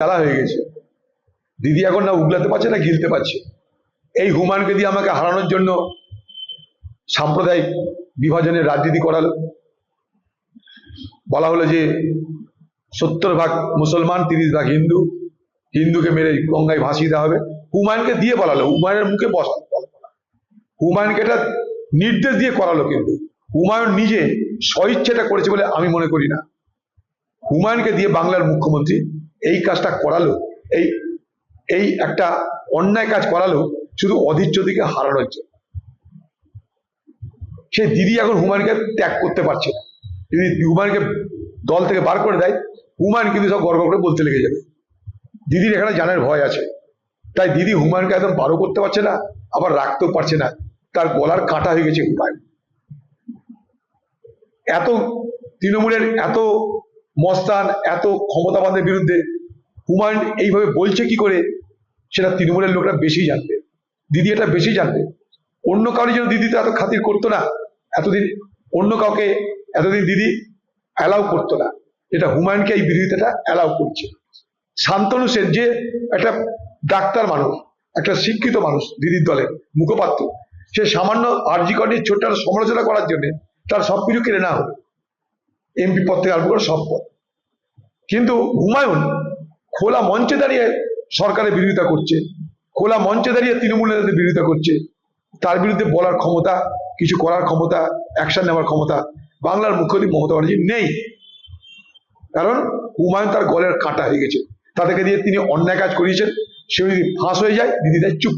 জ্বালা হয়ে গেছে। দিদি এখন না উগলাতে পারছে না, গিলতে পারছে। এই হুমায়ুনকে দিয়ে আমাকে হারানোর জন্য সাম্প্রদায়িক বিভাজনের রাজনীতি করালো। বলা হলো যে, সত্তর ভাগ মুসলমান, তিরিশ ভাগ হিন্দু। হিন্দুকে মেরে গঙ্গায় ভাসিয়ে দেওয়া হবে। হুমায়ুনকে দিয়ে বলালো, হুমায়ুনের মুখে বস হুমায়ুনকে এটা নির্দেশ দিয়ে করালো কিন্তু। হুমায়ুন নিজে স্বইচ্ছেটা করেছে বলে আমি মনে করি না। হুমায়ুনকে দিয়ে বাংলার মুখ্যমন্ত্রী এই কাজটা করালো, এই এই একটা অন্যায় কাজ করালো, শুধু অধীর চৌধুরীকে হারানোর জন্য। সে দিদি এখন হুমায়ুনকে ত্যাগ করতে পারছে না। যদি হুমায়ুনকে দল থেকে বার করে দেয়, হুমায়ুন কিন্তু সব গর্ব করে বলতে লেগে যাবে। দিদির এখানে জানার ভয় আছে। তাই দিদি হুমায়ুনকে একদম বারো করতে পারছে না, আবার রাখতেও পারছে না। তার গলার কাটা হয়ে গেছে হুমায়ুন। এত তৃণমূলের এত মস্তান এত ক্ষমতাবাদের বিরুদ্ধে হুমায়ুন এইভাবে বলছে কি করে, সেটা তৃণমূলের লোকরা বেশি জানবে। দিদি এটা বেশি জানবে। অন্য কারোর জন্য দিদি তো এত খাতির করতো না। এতদিন অন্য কাউকে এতদিন দিদি অ্যালাউ করতো না। এটা হুমায়ুনকে এই বিরোধিতাটা অ্যালাউ করছে। শান্তনু সেন যে একটা ডাক্তার মানুষ, একটা শিক্ষিত মানুষ দিদির দলের মুখপাত্র, সে সামান্য আরজি কর্ণের ছোট্ট সমালোচনা করার জন্য তার সব কিছু কেড়ে না হবে এমপি পদ থেকে আরম্ভ করে সব পদ। কিন্তু হুমায়ুন খোলা মঞ্চে দাঁড়িয়ে সরকারের বিরোধিতা করছে, খোলা মঞ্চে দাঁড়িয়ে তৃণমূল নেতাদের বিরোধিতা করছে, তার বিরুদ্ধে বলার ক্ষমতা, কিছু করার ক্ষমতা অ্যাকশন নেওয়ার ক্ষমতা, বাংলার মুখ্যমন্ত্রী মমতা ব্যানার্জি নেই। কারণ হুমায়ুন তার গলের কাটা হয়ে গেছে। তাদেরকে দিয়ে তিনি অন্যায় কাজ করিয়েছেন, সে যদি ফাঁস হয়ে যায় দিদি তাই চুপ